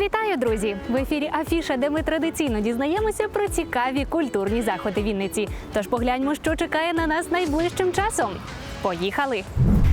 Вітаю, друзі! В ефірі Афіша, де ми традиційно дізнаємося про цікаві культурні заходи Вінниці. Тож погляньмо, що чекає на нас найближчим часом. Поїхали!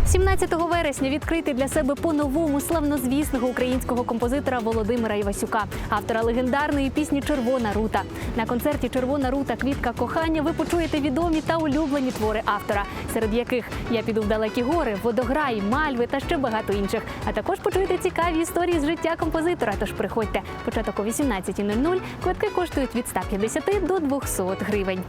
17 вересня відкрити для себе по-новому славнозвісного українського композитора Володимира Івасюка, автора легендарної пісні Червона рута. На концерті Червона рута Квітка кохання ви почуєте відомі та улюблені твори автора, серед яких я піду в далекі гори, водограй, мальви та ще багато інших. А також почуєте цікаві історії з життя композитора. Тож приходьте початок о 18.00. Квитки коштують від 150 до 200 гривень.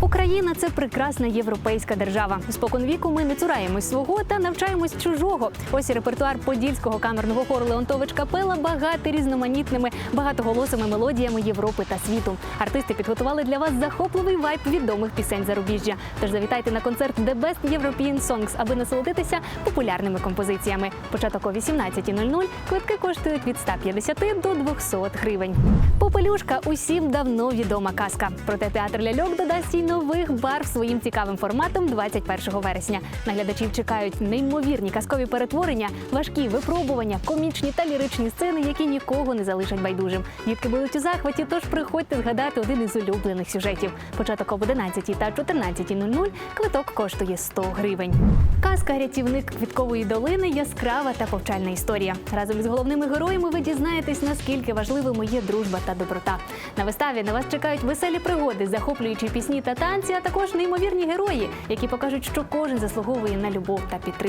Україна це прекрасна європейська держава. Спокон віку ми не цураємось свого та навчаємось чужого. Ось і репертуар подільського камерного хору Леонтович Капела багатий різноманітними багатоголосими мелодіями Європи та світу. Артисти підготували для вас захопливий вайб відомих пісень зарубіжжя. Тож завітайте на концерт The Best European Songs, аби насолодитися популярними композиціями. Початок о 18.00. Квитки коштують від 150 до 200 гривень. Попелюшка усім давно відома казка. Проте театр ляльок додасть їй нових барв своїм цікавим форматом 21 вересня. Наглядачів чекають неймовірні казкові перетворення, важкі випробування, комічні та ліричні сцени, які нікого не залишать байдужим. Дітки будуть у захваті, тож приходьте згадати один із улюблених сюжетів. Початок об 11 та 14.00 квиток коштує 100 гривень. Казка рятівник квіткової долини яскрава та повчальна історія. Разом із головними героями ви дізнаєтесь, наскільки важливими є дружба та доброта. На виставі на вас чекають веселі пригоди, захоплюючі пісні та танці, а також неймовірні герої, які покажуть, що кожен заслуговує на любов та підтримку.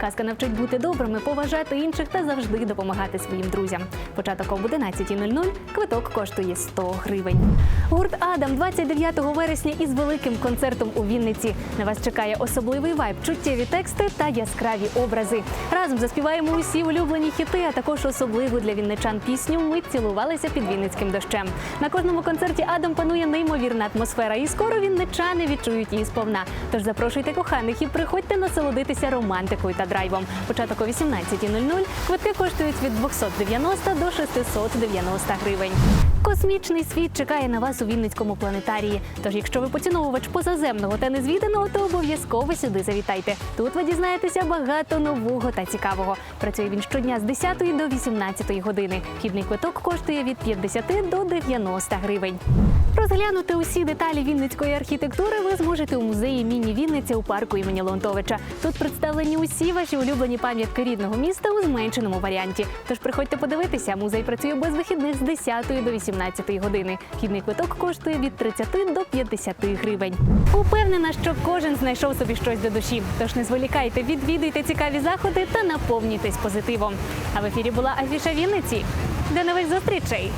Казка навчить бути добрими, поважати інших та завжди допомагати своїм друзям. Початок об 11.00 квиток коштує 100 гривень. Гурт Адам 29 вересня із великим концертом у Вінниці. На вас чекає особливий вайб, чуттєві тексти та яскраві образи. Разом заспіваємо усі улюблені хіти, а також особливу для вінничан пісню Ми цілувалися під Вінницьким дощем. На кожному концерті Адам панує неймовірна атмосфера, і скоро вінничани відчують її сповна. Тож запрошуйте коханих і приходьте насолодитися романтикою та драйвом. Початок о 18.00. Квитки коштують від 290 до 690 гривень. Космічний світ чекає на вас у Вінницькому планетарії. Тож, якщо ви поціновувач позаземного та незвіданого, то обов'язково сюди завітайте. Тут ви дізнаєтеся багато нового та цікавого. Працює він щодня з 10 до 18 години. Вхідний квиток коштує від 50 до 90 гривень. Розглянути усі деталі вінницької архітектури ви зможете у музеї міні Вінниця у парку імені Леонтовича. Тут представлені усі ваші улюблені пам'ятки рідного міста у зменшеному варіанті. Тож приходьте подивитися. Музей працює без вихідних з 10 до 18 години. Вхідний квиток коштує від 30 до 50 гривень. Упевнена, що кожен знайшов собі щось до душі. Тож не зволікайте, відвідуйте цікаві заходи та наповнюйтесь позитивом. А в ефірі була Афіша Вінниці. До нових зустрічей!